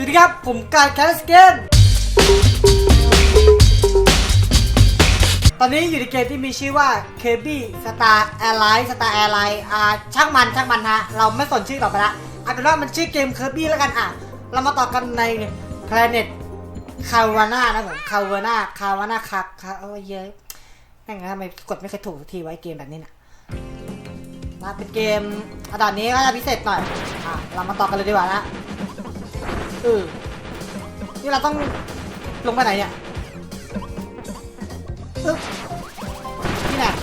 สวัสดีครับ ผมการแคสเกมตอนนี้อยู่ในเกมที่มีชื่อว่า k b Star Airline Star Airline อ่าช่างมันช่างมันฮะ เราไม่สนชื่อต่อไปละเอาเป็นว่ามันชื่อเกม Kirby แล้วกันอะ เรามาต่อกันใน Planet c a v a n a นะผม c a v a n a c a v a n a คักคักเอ้ยเยอะแม่งทำไมกดไม่เคยถูกทีไว้เกมแบบนี้น่ะนะเป็นเกมอันดับนี้ก็จะพิเศษหน่อย อะ เรามาต่อกันเลยดีกว่านะ เออ นี่เราต้องลงไปไหนเนี่ยอึ๊บนี่แหละ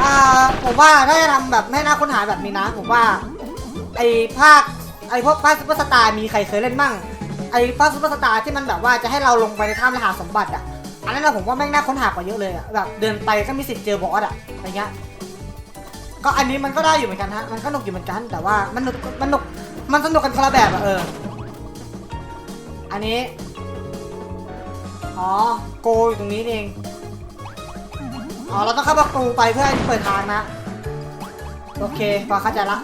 อ่า ผมว่าถ้าจะทำแบบไม่น่าค้นหาแบบนี้นะ ผมว่า ไอ้ภาค ไอ้พวกภาคซุปเปอร์สตาร์มีใครเคยเล่นมั่ง ไอ้ภาคซุปเปอร์สตาร์ที่มันแบบว่าจะให้เราลงไปในถ้ำและหาสมบัติอะ อันนั้นนะผมว่าแม่งน่าค้นหากว่าเยอะเลยอะ แบบเดินไปก็มีสิทธิ์เจอบอสอะ อะไรเงี้ย ก็อันนี้มันก็ได้อยู่เหมือนกันฮะ มันก็หนุกอยู่เหมือนกัน แต่ว่ามันหนุกมันหนุกมันสนุกกันคนละแบบอะเออ อันนี้ อ๋อ โกอยู่ตรงนี้เอง อ๋อ เราต้องเข้าประตูไปเพื่อให้เปิดทางนะ โอเค พอเข้าใจละ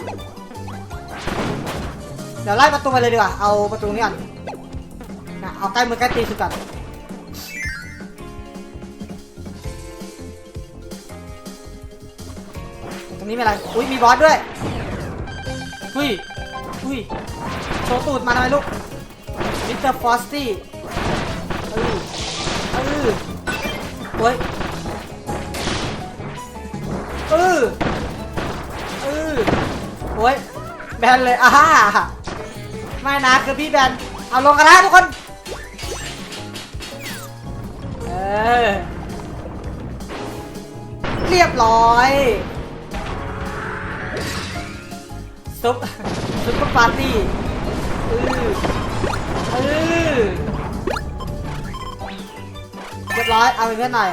เดี๋ยวไล่ประตูไปเลยดีกว่า เอาประตูนี้ก่อนนะเอาใกล้มือใกล้ตีสุดก่อน ตรงนี้มีอะไร อุ้ยมีบอสด้วยอุ้ยอุ้ยโชว์ตูดมาทำไมลูก มิสเตอร์ฟอสตี้เออเออโอ้ยเออเออโอ้ยแบนเลยอ่าไม่นะคือพี่แบน เอาลงกันนะทุกคน เออ เรียบร้อย ซุปซุปเปอร์ปาร์ตี้อืออือเรียบร้อย เอาไปเพื่อนหน่อย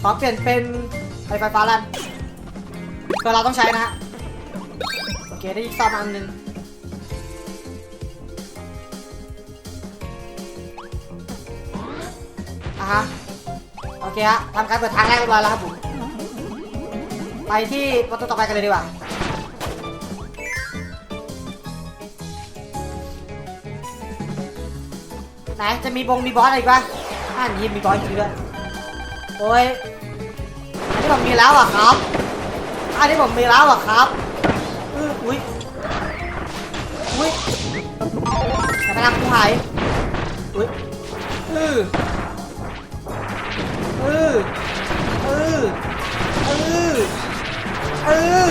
ขอเปลี่ยนเป็นไฟไฟฟ้าแลนเพื่อเราต้องใช้นะฮะ โอเค ได้อีกซ่อมอันหนึ่งอะฮะ โอเคฮะทำการเปิดทางแรกเรียบร้อยแล้วครับผม ไปที่ประตูต่อไปกันเลยดีกว่า นจะมีบงมีบอสอะไรอีกปะอ่านนี้มีบอสจริงด้วยโอ้ยอันนี้ผมมีแล้วอะครับ อันนี้ผมมีแล้วอะครับอื้ออุ้ยอุ้ยแต่พลังกูหายอุ้ยอืออืออืออืออือ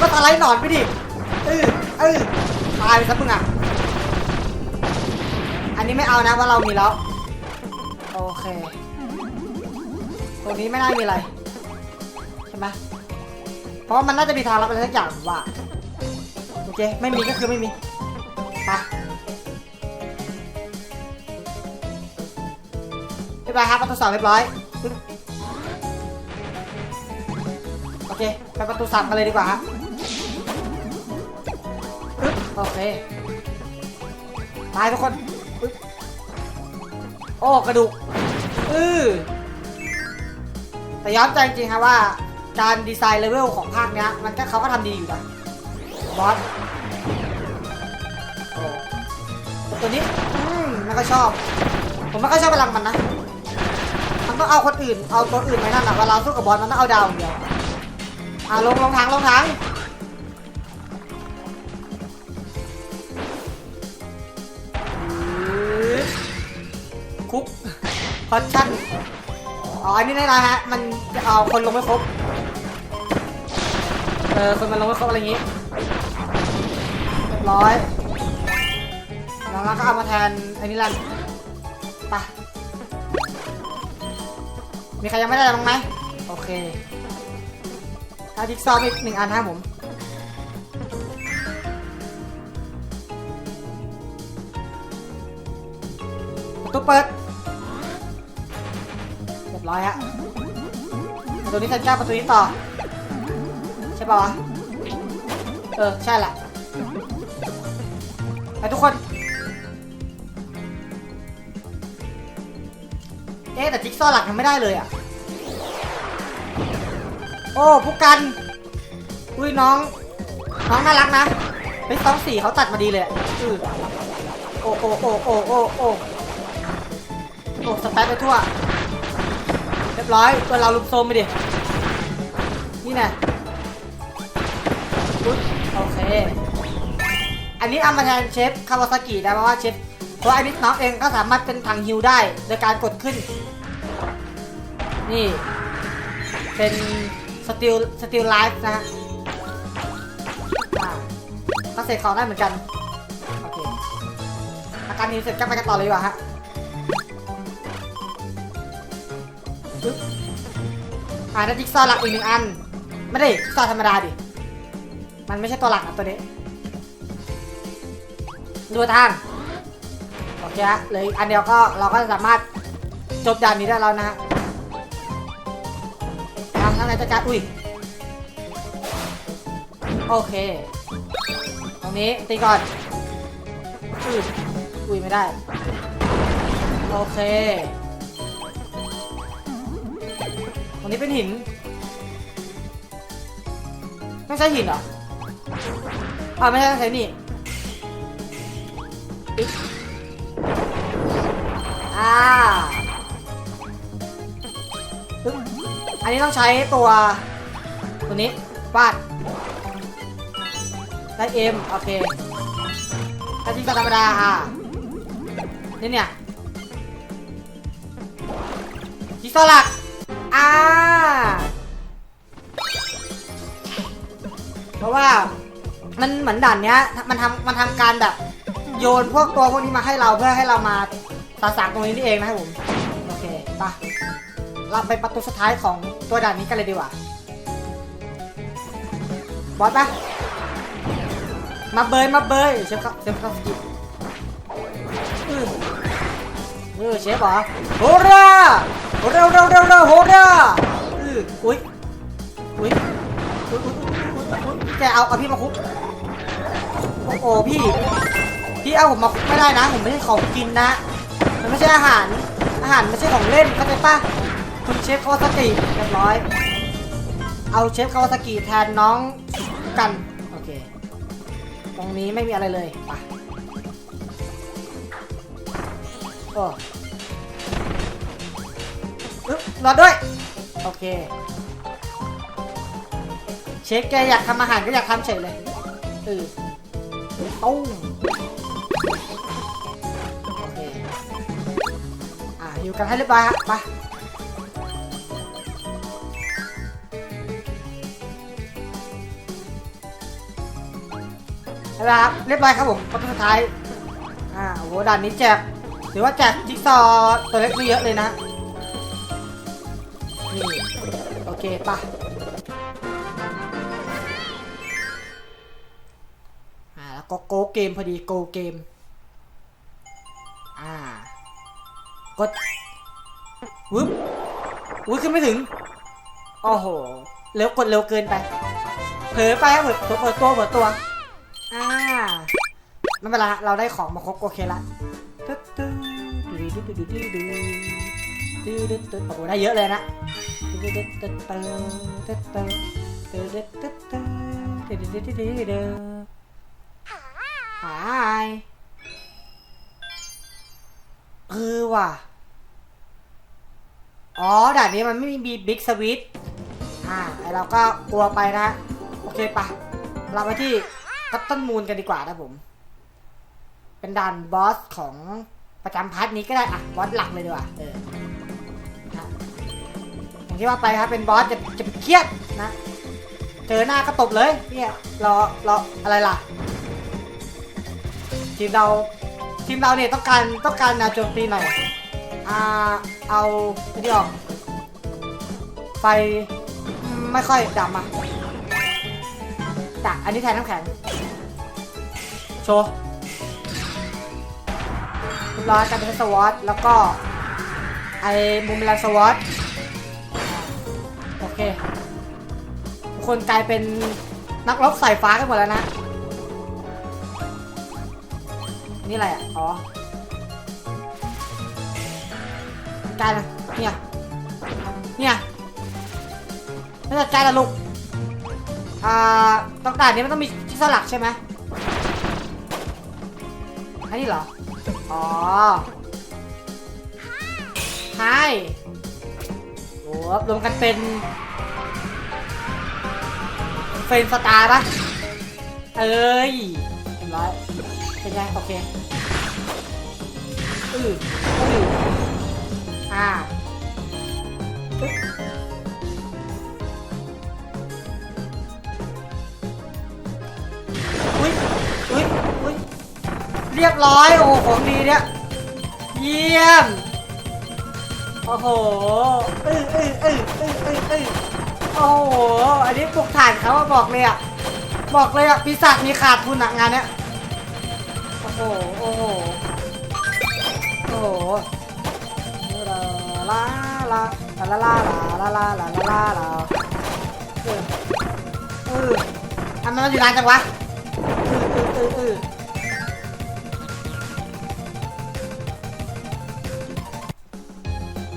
ก็ตะไลหนอนไปดิอืออือตายไปซะมึงอะ นนี้ไม่เอานะว่าเรามีแล้ว โอเคตรงนี้ไม่น่ามีอะไรใช่ไหมเพราะว่ามันน่าจะมีทางลับอะไรสักอย่างผมว่าโอเคไม่มีก็คือไม่มีไปเรียบร้อยครับประตูสองเรียบร้อยโอเคไปประตูสามกันเลยดีกว่าฮะปึ๊บโอเคตายทุกคน อ้กระดูกอือแต่ย้ำใจจริงครับว่า การดีไซน์เลเวลของภาคเนี้ย มันก็เขาก็ทำดีอยู่นะบอสตัวนี้อืมมันก็ชอบ ผมไม่ค่อยชอบพลังมันนะ มันต้องเอาคนอื่น เอาตัวอื่นไว้นั่นแหละเวลาสู้กับบอสมันต้องเอาดาวอย่างเดียวอ่าลงลงทางลงทาง คุกคอชั่นอ๋ออันนี้แน่นอนฮะ มันจะเอาคนลงไม่ครบ เออคนมันลงไม่ครบอะไรอย่างงี้เรียบร้อยแล้วก็เอามาแทนไอ้นี่แหละไปมีใครยังไม่ได้บ้างไหมโอเคถ้าจิ๊กซอว์อีกหนึ่งอันฮะผมประตูเปิด บร้อยฮะประตูนี้จะจ้าประตูนี้ต่อ ใช่ป่าวะ เออ ใช่แหละไปทุกคน เอ๊แต่จิ๊กซอว์หลักยังไม่ได้เลยอะ โอ้ผู้กัน อุ้ยน้อง น้องน่ารักนะเฮ้ยสองสี่เขาตัดมาดีเลยอือโอ้โอ้โอ้โอ้โอ้โอ้โอ้สแปซไปทั่ว ยบร้อยตัวเราลุมโซมไปดิ นี่น่อุ๊ยโอเค อันนี้เอามาแทนเชฟคาวาซากิได้เพราะว่าเชฟเพราะไอันนี้น้องเองก็สามารถเป็นถังฮิวได้ โดยการกดขึ้น นี่ เป็นสติลสติลไลฟ์นะฮะก็เสร็จของได้เหมือนกัน โอเคอาการนี้เสร็จก็ไปกันต่อเลยดีกว่าฮะ ปึ๊บอ่าได้จิ๊กซอว์หลักอีกหนึ่งอัน ไม่ได้จิ๊กซอว์ธรรมดาดิ มันไม่ใช่ตัวหลักอะตัวนี้ ดูทาง โอเคฮะเลยอันเดียวก็เราก็สามารถจบด่านนี้ได้แล้วนะฮะทำทางไหนจัดการอุ้ย โอเค ตรงนี้ตีก่อน อุ้ยอุ้ยไม่ได้ โอเค นี้เป็นหินไม่ใช่หินเหรออ่าไม่ใช่ใช่นี่อ่าอันนี้ต้องใช้ตัวตัวนี้วาดได้เอ็มโอเคถ้าจริงธรรมดาอ่านี่เนี่ยชิโซลัก ว่ามันเหมือนด่านเนี้ย มันทำมันทำการแบบโยนพวกตัวพวกนี้มาให้เราเพื่อให้เรามาสาสางตรงนี้นี่เองนะครับผมโอเคไปะเราไปประตูสุดท้ายของตัวด่านนี้กันเลยดีกว่าบอสปะมาเบยมาเบยเชฟครับเชฟครับสกิปอือเออเชฟเหรอโฮราโฮราโฮราโฮราโฮราอือออุ้ย แกเอาเอาพี่มาคุก โอ้โหพี่ พี่เอาผมมาคุกไม่ได้นะ ผมไม่ใช่ของกินนะ มันไม่ใช่อาหาร อาหารไม่ใช่ของเล่นเข้าใจปะคุณเชฟคาวาซากิเรียบร้อย เอาเชฟคาวาซากิแทนน้องกัน โอเค ตรงนี้ไม่มีอะไรเลยไปโอ้อึ๊บรอด้วย โอเค เชฟแกอยากทำอาหารก็อยากทำเฉยเลยเออตุ้งโอเคอ่าอยู่กันให้เรียบร้อยฮะไปเอาละครับเรียบร้อยครับผมประตูสุดท้าย อ่าโอ้โหด่านนี้แจกถือว่าแจกจิ๊กซอว์ตัวเล็กไม่เยอะเลยนะนี่โอเคไปะ ก็โกเกมพอดีโกเกม อ่ากดวึบวึบขึ้นไม่ถึง โอ้โห เร็วกดเร็วเกินไป เผลอไปครับเผลอเผลอเปิดตัวเปิดตัว อ่าไม่เป็นไรฮะเราได้ของมาครบโอเคละตึ๊ดตึ๊ดดูดูดูดูดูดูดูดูดูโอ้โหได้เยอะเลยนะตึ๊ดตึ๊ดตึ๊ดตึ๊ดตึ๊ดตึ๊ดตึ๊ดตึ๊ดตึ๊ดตึ๊ดตึ๊ดตึ๊ดตึ๊ดตึ๊ดตึ๊ด หายเออว่ะ อ๋อด่านนี้มันไม่มีบิ๊กสวิตอ่าไอเราก็กลัวไปนะ โอเคปะเราไปที่กัปตันมูนกันดีกว่านะผม เป็นด่านบอสของประจำพาร์ทนี้ก็ได้ อะ บอสหลักเลยดีกว่า เอออย่างที่ว่าไปครับ เป็นบอสจะจะเครียดนะ เจอหน้าก็ตบเลย เนี่ยรอรออะไรล่ะ ทีมเราทีมเราเนี่ยต้องการต้องการนวโจมตีหน่อยอ่าเอาไอ้นี่ออกไฟไม่ค่อยดับมาจักอันนี้แทนน้ำแข็งโชว์เรียบร้อยการเป็นสวอตแล้วก็ไอ้มูมแมลงสวอตโอเคทุกคนกลายเป็นนักรบสายฟ้ากันหมดแล้วนะ นี่อะไรอะ อ๋อการอะเนี่ย เนี่ยไม่จัดการละลูก อ่าต้องการนี้มันต้องมีที่สลักใช่ไหมอันนี้เหรอ อ๋อใช่โอ้รวมกันเป็นเฟรนสตาร์ปะเอ้ยเรียบร้อย เป็นไงโอเคอืออืออ่าอุ้ยอุ้ยอุ้ยเรียบร้อยโอ้โหของดีเนี่ยเยี่ยมโอ้โหอืออืออืออืออืออือโอ้โห อันนี้ปลุกถ่านเขาบอกเลยอะบอกเลยอะปีศาจมีขาดทุนอะงานเนี้ย โอ้โห โอ้โห โอ้โหลาลาลาลาลาลาลาลาลาลาลาเออเออทำไมมันอยู่นานจังวะเออเออเออเออ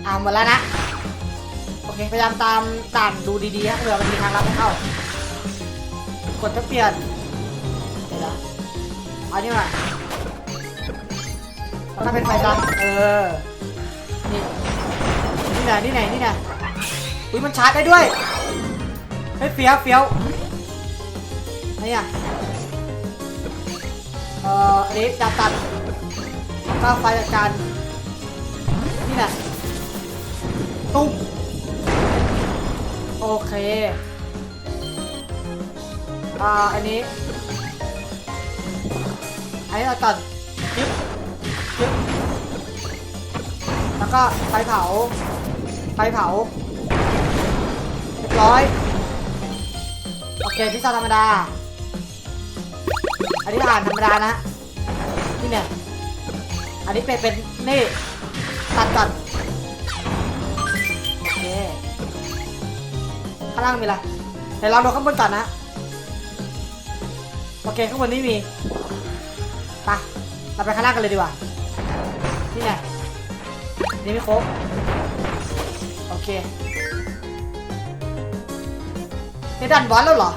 อ่าหมดแล้วนะโอเคพยายามตามต่านดูดีๆนะเผื่อมันมีทางลับให้เข้ากดจะเปลี่ยนเดี๋ยวเอานี่มา แล้วก็เป็นไฟซันเออ นี่ นี่ไหนนี่ไหนนี่ไหนอุ้ยมันชาร์จได้ด้วย เฮ้ยเฟี้ยวเฟี้ยวไอ้อะเอ่ออันนี้จับตัดแล้วก็ไฟจัดการนี่แหละตุ้มโอเค อ่า อันนี้ อันนี้เราตัด แล้วก็ไฟเผา ไฟเผาเรียบร้อย โอเคพิซซ่าธรรมดา อันนี้อ่านธรรมดานะ นี่เนี่ย อันนี้เป็นเป็นนี่ ตัดก่อนโอเค ข้างล่างมีอะไรเดี๋ยวเราดูข้างบนก่อนนะ โอเคข้างบนนี่มี ไป เราไปข้างล่างกันเลยดีกว่า นี่ไง นี่ไม่ครบ โอเคนี่ดันบอลแล้วเหรอ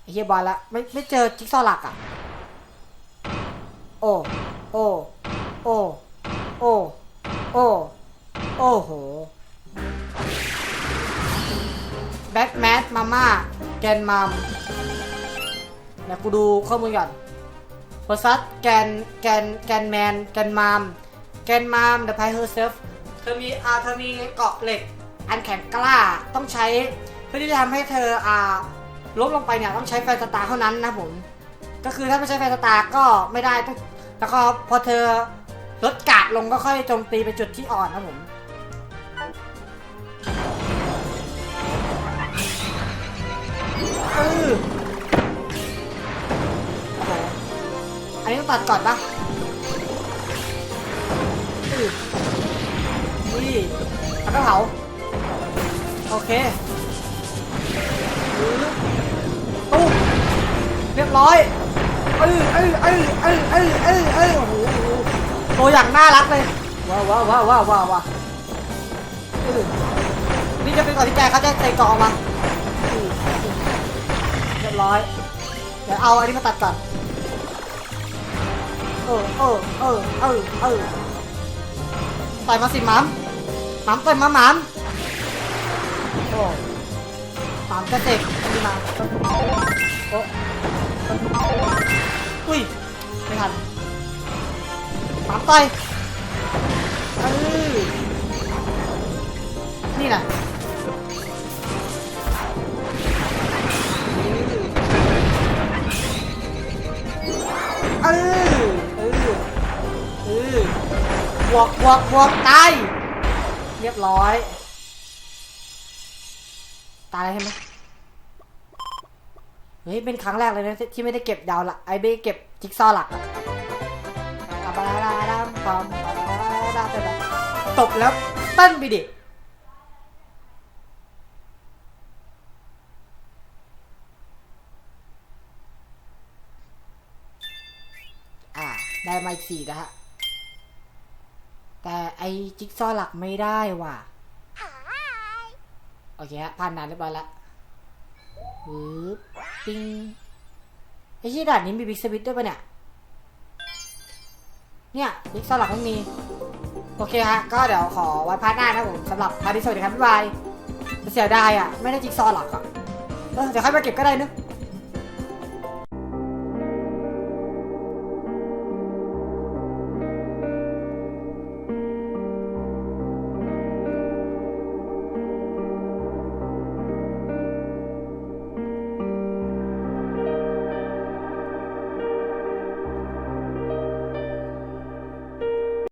ไอ้เฮียบอลละไม่ไม่เจอจิ๊กซอว์หลักอะ โอ้ โอ้ โอ้ โอ้ โอ้ โอ้โห แบ็คแมสมาม่าแกนมัมเดี๋ยวกูดูข้อมูลก่อนโพสัสแกนแกนแกนแมนแกนมาม แกนมามเดอะไพเฮอร์เซฟเธอมีอ่าเธอมีเกาะเหล็ก อันแข็งกล้าต้องใช้ เพื่อที่จะทำให้เธออ่าล้มลงไปเนี่ยต้องใช้ไฟสตาร์เท่านั้นนะผม ก็คือถ้าไม่ใช้ไฟสตาร์ก็ไม่ได้ต้องแล้วก็พอเธอลดกาดลงก็ค่อยโจมตีไปจุดที่อ่อนนะผมเออโอ้โหอันนี้ต้องตัดก่อนปะ ก็เผาโอเคอื้อตุ้มเรียบร้อยเอ้ยเอ้ยเอ้ยเอ้ยเอ้ยเอ้ยเอ้ยโอ้โหโอ้โหตัวอย่างน่ารักเลยว้าวว้าวว้าวว้าวว้าวว้าวอื้อนี่จะเป็นก่อนที่แกเขาจะใส่กล่องออกมาอื้อเรียบร้อยเดี๋ยวเอาอันนี้มาตัดก่อนเออเออเออเออเออต่อยมาสิหมัม หมัมต่อยมาหมัมโอ้หมัมกระเตกนี่มาโอ้อุ้ยไม่ทันหมัมต่อยเออนี่น่ะเออเออเออวกวกวกตาย รียบร้อย ตายใช่ไหมเฮ้ย เป็นครั้งแรกเลยนะที่ไม่ได้เก็บดาวละไอ้ไม่เก็บจิ๊กซอหลักอะอะบาราดามปอมบาราดามตบแล้วเต้นไปดิอ่าได้มาอีกสี่นะฮะ จิ๊กซอหลักไม่ได้ว่ะ โอเคฮะผ่านด่านเรียบร้อยล้วปึ๊บปิ้งไอชี่ด่านนี้มีบิ๊กสวิตด้วยปะเนี่ย เนี่ยจิ๊กซอหลักไม่มี โอเคฮะ ก็เดี๋ยวขอไว้พาร์ทหน้านะผมสำหรับพาร์ทที่สวัสดีครับบ๊ายบายเสียดายอะ ไม่ได้จิ๊กซอหลักอะเดี๋ยวค่อยมาเก็บก็ได้นอะ